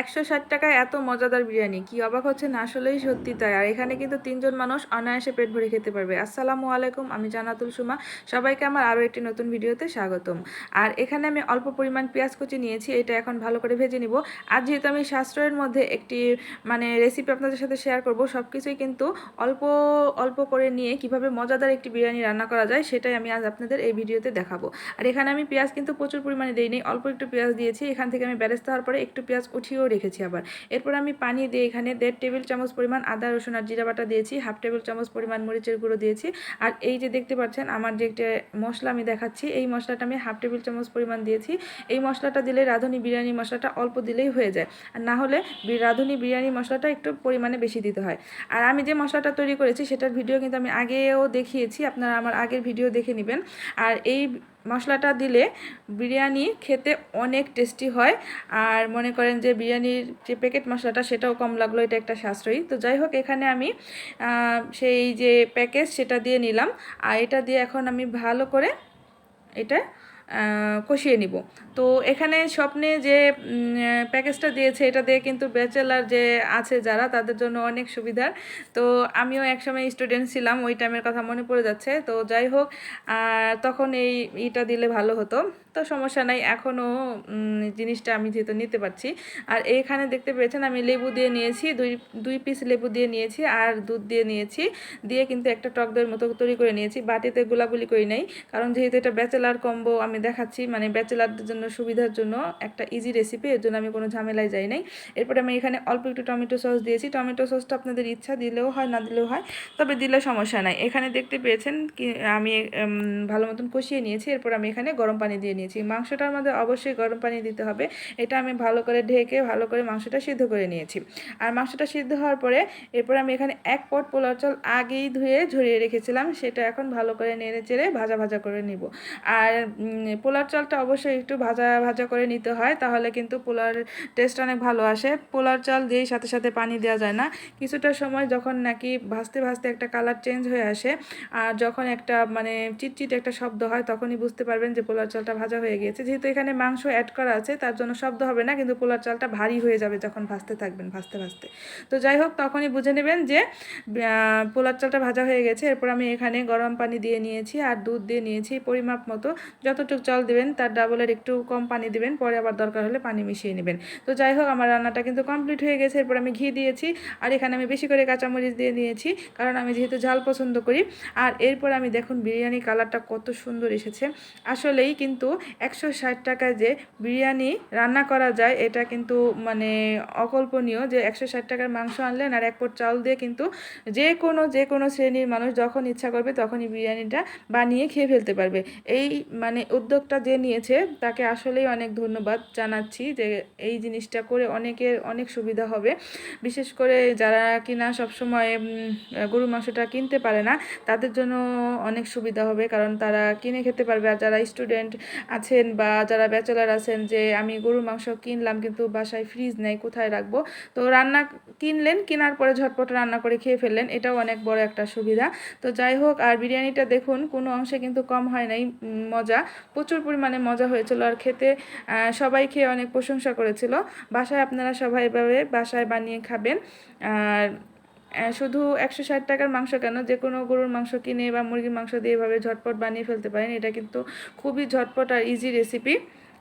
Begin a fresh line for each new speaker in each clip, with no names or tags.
একশো ষাট টাকায় এত মজাদার বিরিয়ানি। কি অবাক হচ্ছে না আসলেই সত্যি তাই। আর এখানে কিন্তু তিনজন মানুষ অনায়াসে পেট ভরে খেতে পারবে। আসসালামু আলাইকুম, আমি জানাতুল সুমা। সবাইকে আমার আরও একটি নতুন ভিডিওতে স্বাগতম। আর এখানে আমি অল্প পরিমাণ পেঁয়াজ কুচি নিয়েছি, এটা এখন ভালো করে ভেজে নিব। আর যেহেতু আমি সাশ্রয়ের মধ্যে একটি মানে রেসিপি আপনাদের সাথে শেয়ার করব সব কিছুই কিন্তু অল্প অল্প করে নিয়ে কীভাবে মজাদার একটি বিরিয়ানি রান্না করা যায়, সেটাই আমি আজ আপনাদের এই ভিডিওতে দেখাবো। আর এখানে আমি পেঁয়াজ কিন্তু প্রচুর পরিমাণে দিইনি, অল্প একটু পেঁয়াজ দিয়েছি। এখান থেকে আমি ব্যারেস্তা হওয়ার পরে একটু পেঁয়াজ উঠিয়েও রেখেছি আবার। এরপর আমি পানি দিয়ে এখানে দেড় টেবিল চামচ পরিমাণ আদা, রসুন আর জিরা বাটা দিয়েছি, হাফ টেবিল চামচ পরিমাণ মরিচের গুঁড়ো দিয়েছি। আর এই যে দেখতে পাচ্ছেন, আমার যে একটা মশলা আমি দেখাচ্ছি, এই মশলাটা আমি হাফ টেবিল চামচ পরিমাণ দিয়েছি। এই মশলাটা দিলে রাঁধুনি বিরিয়ানি মশলাটা অল্প দিলেই হয়ে যায়। আর না হলে রাঁধুনি বিরিয়ানি মশলাটা একটু পরিমাণে বেশি দিতে হয়। আর আমি যে মশলাটা তৈরি করেছি, সেটার ভিডিও কিন্তু আমি আগেও দেখিয়েছি, আপনারা আমার আগের ভিডিও দেখে নেবেন। আর এই মশলাটা দিলে বিরিয়ানি খেতে অনেক টেস্টি হয়। আর মনে করেন যে বিরিয়ানির যে প্যাকেট মশলাটা, সেটাও কম লাগল, এটা একটা সাশ্রয়ী। তো যাই হোক, এখানে আমি সেই যে প্যাকেজ সেটা দিয়ে নিলাম। আর এটা দিয়ে এখন আমি ভালো করে এটা কষিয়ে নিব। তো এখানে স্বপ্নে যে প্যাকেজটা দিয়েছে, এটা দিয়ে কিন্তু ব্যাচেলার যে আছে যারা, তাদের জন্য অনেক সুবিধার। তো আমিও একসময় স্টুডেন্ট ছিলাম, ওই টাইমের কথা মনে পড়ে যাচ্ছে। তো যাই হোক তখন এই ইটা দিলে ভালো হতো। তো সমস্যা নাই এখনও জিনিসটা আমি যেহেতু নিতে পারছি। আর এইখানে দেখতে পেয়েছেন, আমি লেবু দিয়ে নিয়েছি, দুই দুই পিস লেবু দিয়ে নিয়েছি আর দুধ দিয়ে নিয়েছি। দিয়ে কিন্তু একটা টক দইয়ের মতো তৈরি করে নিয়েছি। বাটিতে গোলাগুলি করি নাই, কারণ যেহেতু এটা ব্যাচেলার কম্বো, আমি দেখাচ্ছি মানে ব্যাচেলারদের জন্য, সুবিধার জন্য একটা ইজি রেসিপি এর জন্য আমি কোনো ঝামেলায় যাই নাই। এরপরে আমি এখানে অল্প একটু টমেটো সস দিয়েছি। টমেটো সসটা আপনাদের ইচ্ছা দিলেও হয়, না দিলেও হয়, তবে দিলে সমস্যা নাই। এখানে দেখতে পেয়েছেন কি, আমি ভালো মতন কষিয়ে নিয়েছি। এরপর আমি এখানে গরম পানি দিয়ে নিয়েছি। মাংসটার মধ্যে অবশ্যই গরম পানি দিতে হবে। এটা আমি ভালো করে ঢেকে, ভালো করে মাংসটা সিদ্ধ করে নিয়েছি। আর মাংসটা সিদ্ধ হওয়ার পরে, এরপর আমি এখানে এক পট পোলার চাল আগেই ধুয়ে ঝরিয়ে রেখেছিলাম। সেটা এখন ভালো করে নেড়ে চেড়ে ভাজা ভাজা করে নিব। আর পোলার চালটা অবশ্যই একটু ভাজা ভাজা করে নিতে হয়, তাহলে কিন্তু পোলার টেস্ট অনেক ভালো আসে। পোলার চাল দিয়েই সাথে সাথে পানি দেওয়া যায় না। কিছুটা সময় যখন নাকি ভাজতে ভাজতে একটা কালার চেঞ্জ হয়ে আসে, আর যখন একটা মানে চিটচিট একটা শব্দ হয়, তখনই বুঝতে পারবেন যে পোলার চালটা ভাজা হয়ে গিয়েছে। যেহেতু এখানে মাংস অ্যাড করা আছে, তার জন্য শব্দ হবে না, কিন্তু পোলার চালটা ভারী হয়ে যাবে যখন ভাজতে থাকবেন, ভাজতে ভাজতে। তো যাই হোক, তখনই বুঝে নেবেন যে পোলার চালটা ভাজা হয়ে গেছে। এরপর আমি এখানে গরম পানি দিয়ে নিয়েছি, আর দুধ দিয়ে নিয়েছি পরিমাপ মতো। যতটুকু চাল দেবেন, তার ডাবলের একটু কম পানি দেবেন, পরে আবার দরকার হলে পানি মিশিয়ে নেবেন। তো যাই হোক, আমার রান্নাটা কিন্তু কমপ্লিট হয়ে গেছে। এরপর আমি ঘি দিয়েছি আর এখানে আমি বেশি করে কাঁচামরিচ দিয়ে দিয়েছি কারণ আমি যেহেতু ঝাল পছন্দ করি। আর এরপর আমি দেখুন বিরিয়ানি কালারটা কত সুন্দর এসেছে। আসলেই কিন্তু একশো ষাট টাকায় যে বিরিয়ানি রান্না করা যায়, এটা কিন্তু মানে অকল্পনীয় যে একশো ষাট টাকার মাংস আনলেন আর এক পট চাল দিয়ে কিন্তু যে কোনো যে কোনো শ্রেণির মানুষ যখন ইচ্ছা করবে তখনই বিরিয়ানিটা বানিয়ে খেয়ে ফেলতে পারবে। এই মানে উদ্যোগটা যে নিয়েছে, তাকে আসলেই অনেক ধন্যবাদ জানাচ্ছি যে এই জিনিসটা করে অনেকের অনেক সুবিধা হবে। বিশেষ করে যারা কিনা সবসময় গরু মাংসটা কিনতে পারে না, তাদের জন্য অনেক সুবিধা হবে। কারণ তারা কিনে খেতে পারবে। আর যারা স্টুডেন্ট আছেন বা যারা ব্যাচেলার আছেন যে, আমি গরুর মাংস কিনলাম কিন্তু বাসায় ফ্রিজ নেই, কোথায় রাখব? তো রান্না কিনলেন, কেনার পরে ঝটপট রান্না করে খেয়ে ফেললেন। এটাও অনেক বড় একটা সুবিধা। তো যাই হোক, আর বিরিয়ানিটা দেখুন, কোনো অংশে কিন্তু কম হয় নাই মজা। প্রচুর পরিমাণে মজা হয়েছিল আর খেতে সবাই খেয়ে অনেক প্রশংসা করেছিল। বাসায় আপনারা সবাই এভাবে বাসায় বানিয়ে খাবেন। আর শুধু একশো ষাট টাকার মাংস কেন? যে কোনো গরুর মাংস কিনে বা মুরগির মাংস দিয়ে এভাবে ঝটপট বানিয়ে ফেলতে পারেন। এটা কিন্তু খুবই ঝটপট আর ইজি রেসিপি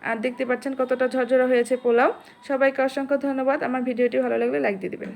আর দেখতে পাচ্ছেন কতটা ঝরঝরা হয়েছে পোলাও। সবাইকে অসংখ্য ধন্যবাদ। আমার ভিডিওটি ভালো লাগলে লাইক দিয়ে দেবেন।